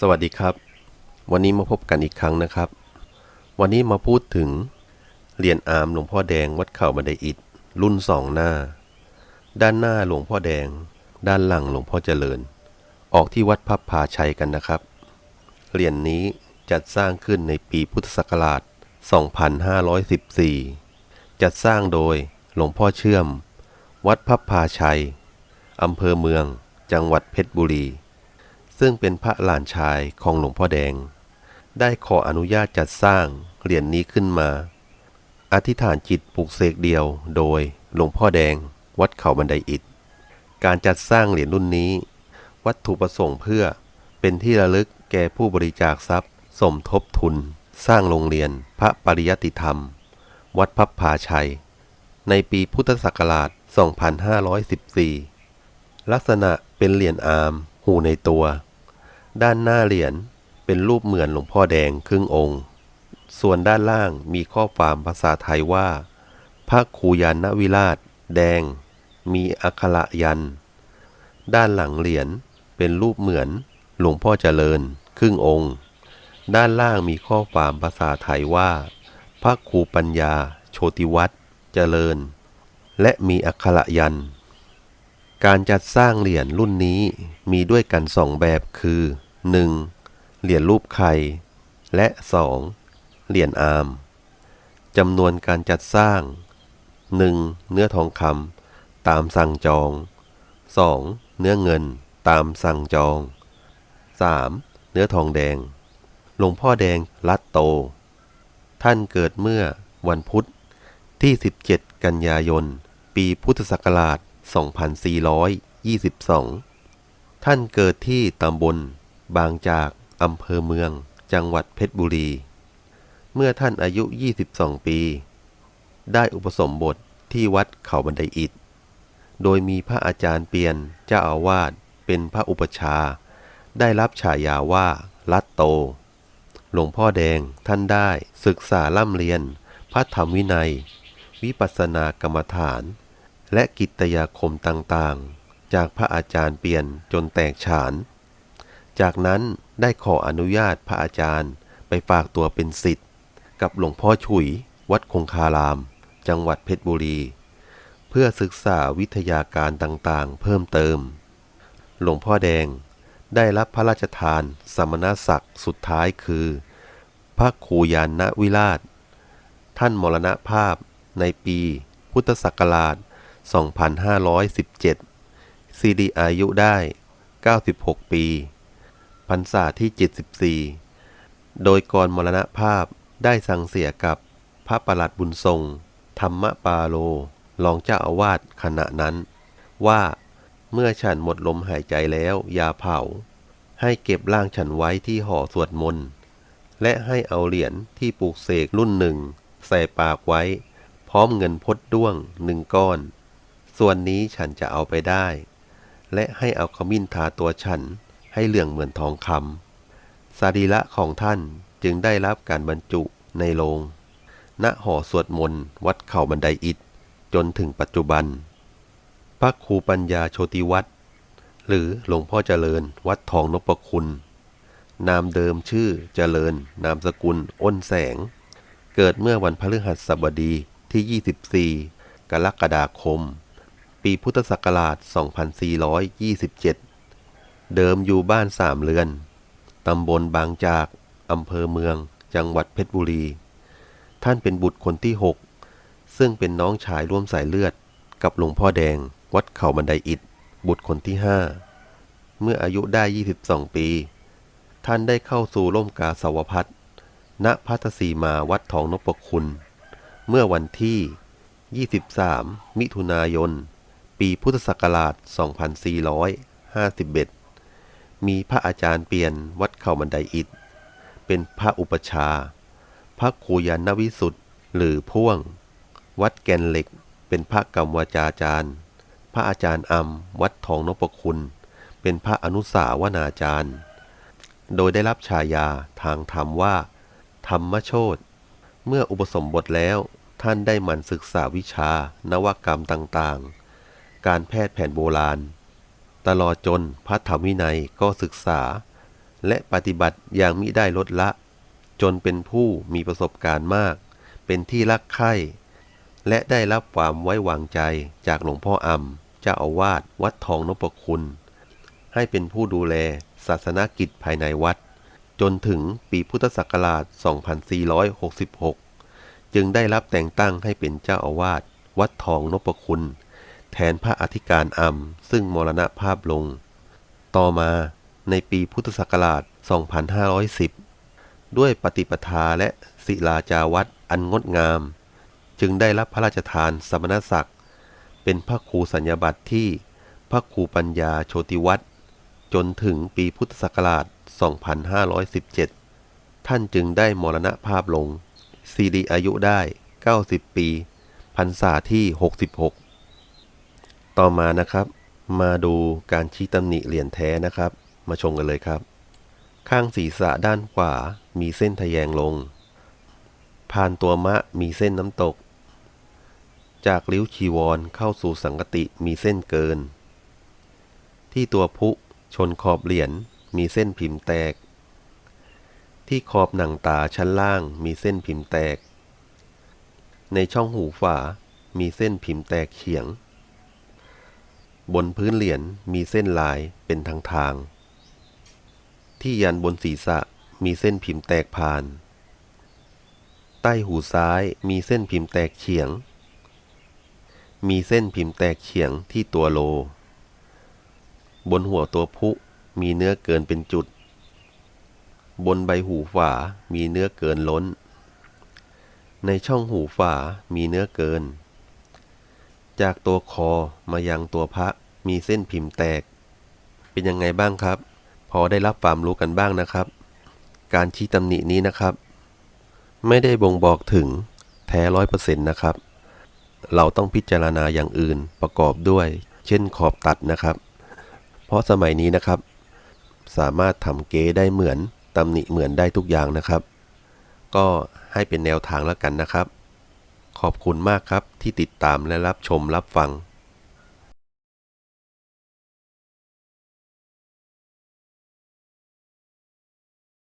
สวัสดีครับ วันนี้มาพบกันอีกครั้งนะครับ วันนี้มาพูดถึงเหรียญอามหลวงพ่อแดงวัดเข่าบันไดอิฐรุ่นสองหน้า ด้านหน้าหลวงพ่อแดง ด้านหลังหลวงพ่อเจริญ ออกที่วัดพับพาชัยกันนะครับ เหรียญนนี้จัดสร้างขึ้นในปีพุทธศักราช 2514 จัดสร้างโดยหลวงพ่อเชื่อม วัดพับพาชัยอำเภอเมือง จังหวัดเพชรบุรี ซึ่งเป็นพระหลานชายของหลวงพ่อแดง ได้ขออนุญาตจัดสร้างเหรียญนนี้ขึ้นมา อธิษฐานจิตปลูกเสกเดียวโดยหลวงพ่อแดงวัดเขาบันไดอิฐ การจัดสร้างเหรียญรุ่นนี้ วัตถุประสงค์เพื่อเป็นที่ระลึกแก่ผู้บริจาคทรัพย์ สมทบทุน สร้างโรงเรียนพระปริยติธรรม วัดพับพาชัย ในปีพุทธศักราช 2514 ลักษณะเป็นเหรียญอามหูในตัว ด้านหน้าเหรียญเป็นรูปเหมือนหลวงพ่อแดงครึ่งองค์ ส่วนด้านล่างมีข้อความภาษาไทยว่า พระครูยานวิราช แดง มีอักขระยัน ด้านหลังเหรียญเป็นรูปเหมือนหลวงพ่อเจริญ ครึ่งองค์ ด้านล่างมีข้อความภาษาไทยว่า พระครูปัญญา โชติวัตรเจริญ และมีอักขระยัน การจัดสร้างเหรียญรุ่นนี้มีด้วยกันสองแบบคือ 1. เหรียญรูปไข่ และ 2. เหรียญอามจำนวนการจัดสร้าง 1. เนื้อทองคำตามสั่งจอง 2. เนื้อเงินตามสั่งจอง 3. เนื้อทองแดง หลวงพ่อแดงลัดโต ท่านเกิดเมื่อวันพุธที่ 17 กันยายน ปีพุทธศักราช 2422 ท่านเกิดที่ตำบล บางจากอำเภอเมือง จังหวัดเพชรบุรี เมื่อท่านอายุ 22 ปี ได้อุปสมบทที่วัดเขาบันไดอิฐ โดยมีพระอาจารย์เปียนเจ้าอาวาสเป็นพระอุปชา ได้รับฉายาว่าลัดโต หลวงพ่อแดงท่านได้ศึกษาล่ำเรียน พระธรรมวินัย วิปัสสนากรรมฐาน และกิตยาคมต่างๆ จากพระอาจารย์เปียนจนแตกฉาน จากนั้นได้ขออนุญาตพระอาจารย์ไปฝากตัวเป็นศิษย์กับหลวงพ่อฉุย วัดคงคาราม จังหวัดเพชรบุรี เพื่อศึกษาวิทยาการต่างๆ เพิ่มเติม หลวงพ่อแดงได้รับพระราชทานสมณศักดิ์สุดท้ายคือ พระครูยานวิราช ท่านมรณภาพในปีพุทธศักราช 2517ซีดีอายุได้ 96 ปี พรรษาที่ 74 โดยก่อนมรณภาพได้สั่งเสียกับพระประหลัดบุญทรง ธรรมปาโลรองเจ้าอาวาสขณะนั้น ว่าเมื่อฉันหมดลมหายใจแล้วอย่าเผา ให้เก็บร่างฉันไว้ที่หอสวดมนต์และให้เอาเหรียญที่ปลูกเสกรุ่นหนึ่ง ใส่ปากไว้ พร้อมเงินพดด้วงหนึ่งก้อน ส่วนนี้ฉันจะเอาไปได้ และให้เอาขมิ้นทาตัวฉัน ให้เหลืองเหมือนทองคำสรีระของท่านจึงได้รับการบรรจุในโลงณหอสวดมนต์วัดเข่าบันไดอิฐจนถึงปัจจุบัน พระครูปัญญาโชติวัตรหรือหลวงพ่อเจริญวัดทองนพคุณ นามเดิมชื่อเจริญ นามสกุล อ้นแสง เกิดเมื่อวันพฤหัสบดีที่ 24 กรกฎาคม ปีพุทธศักราช 2427 เดิมอยู่บ้านสามเรือน ตำบลบางจาก อำเภอเมือง จังหวัดเพชรบุรี ท่านเป็นบุตรคนที่6ซึ่งเป็นน้องชายร่วมสายเลือด กับหลวงพ่อแดง วัดเขาบันไดอิฐ บุตรคนที่5เมื่ออายุได้ 22 ปี ท่านได้เข้าสู่ร่มกาสาวพัฒณพัทสีมาวัดทองนพคุณ เมื่อวันที่ 23 มิถุนายน ปีพุทธศักราช 2451 มีพระอาจารย์เปลี่ยนวัดเขาบันไดอิฐ เป็นพระอุปชา พระครูยานวิสุทธ์หรือพ่วง วัดแกนเหล็ก เป็นพระกรรมวาจาจารย์ พระอาจารย์อำวัดทองนพคุณ เป็นพระอนุสาวนาจารย์ โดยได้รับฉายาทางธรรมว่า ธรรมโชตเมื่ออุปสมบทแล้วท่านได้หมั่นศึกษาวิชานวกรรมต่างๆ การแพทย์แผนโบราณ ตลอดจนพระธรรมวินัยก็ศึกษา และปฏิบัติอย่างมิได้ลดละ จนเป็นผู้มีประสบการณ์มาก เป็นที่รักใคร่และได้รับความไว้วางใจจากหลวงพ่ออำเจ้าอาวาสวัดทองนพคุณ ให้เป็นผู้ดูแลศาสนกิจภายในวัด จนถึงปีพุทธศักราช 2466 จึงได้รับแต่งตั้งให้เป็นเจ้าอาวาสวัดทองนพคุณ แทนพระอธิการอำซึ่งมรณภาพลง ต่อมาในปีพุทธศักราช 2510 ด้วยปฏิปทาและศิลาจาวัดอันงดงาม จึงได้รับพระราชทานสมณศักดิ์ เป็นพระครูสัญญาบัตรที่พระครูปัญญาโชติวัตรจนถึงปีพุทธศักราช 2517 ท่านจึงได้มรณภาพลงซีรีอายุได้ 90 ปีพรรษาที่ 66 ต่อมานะครับ มาดูการชี้ตำหนิเหรียญแท้นะครับ มาชมกันเลยครับ ข้างศีรษะด้านขวา มีเส้นทะแยงลง ผ่านตัวมะมีเส้นน้ำตก จากริ้วชีวรเข้าสู่สังกติมีเส้นเกิน ที่ตัวพุชนขอบเหรียญมีเส้นพิมพ์แตก ที่ขอบหนังตาชั้นล่างมีเส้นพิมพ์แตก ในช่องหูฝา มีเส้นพิมพ์แตกเฉียง บนพื้นเหรียญมีเส้นลายเป็นทางทาง ที่ยันบนศีรษะมีเส้นพิมพ์แตกผ่าน ใต้หูซ้ายมีเส้นพิมพ์แตกเฉียง มีเส้นพิมพ์แตกเฉียงที่ตัวโล บนหัวตัวพุมีเนื้อเกินเป็นจุด บนใบหูฝามีเนื้อเกินล้น ในช่องหูฝามีเนื้อเกิน จากตัวคอมายังตัวพระมีเส้นพิมพ์แตก เป็นยังไงบ้างครับ พอได้รับความรู้กันบ้างนะครับ การชี้ตำหนินี้นะครับ ไม่ได้บ่งบอกถึงแท้ร้อยเปอร์เซ็นต์นะครับ เราต้องพิจารณาอย่างอื่นประกอบด้วย เช่นขอบตัดนะครับ เพราะสมัยนี้นะครับ สามารถทำเก๊ได้เหมือนตำหนิเหมือนได้ทุกอย่างนะครับ ก็ให้เป็นแนวทางแล้วกันนะครับ ขอบคุณมากครับที่ติดตามและรับชมรับฟัง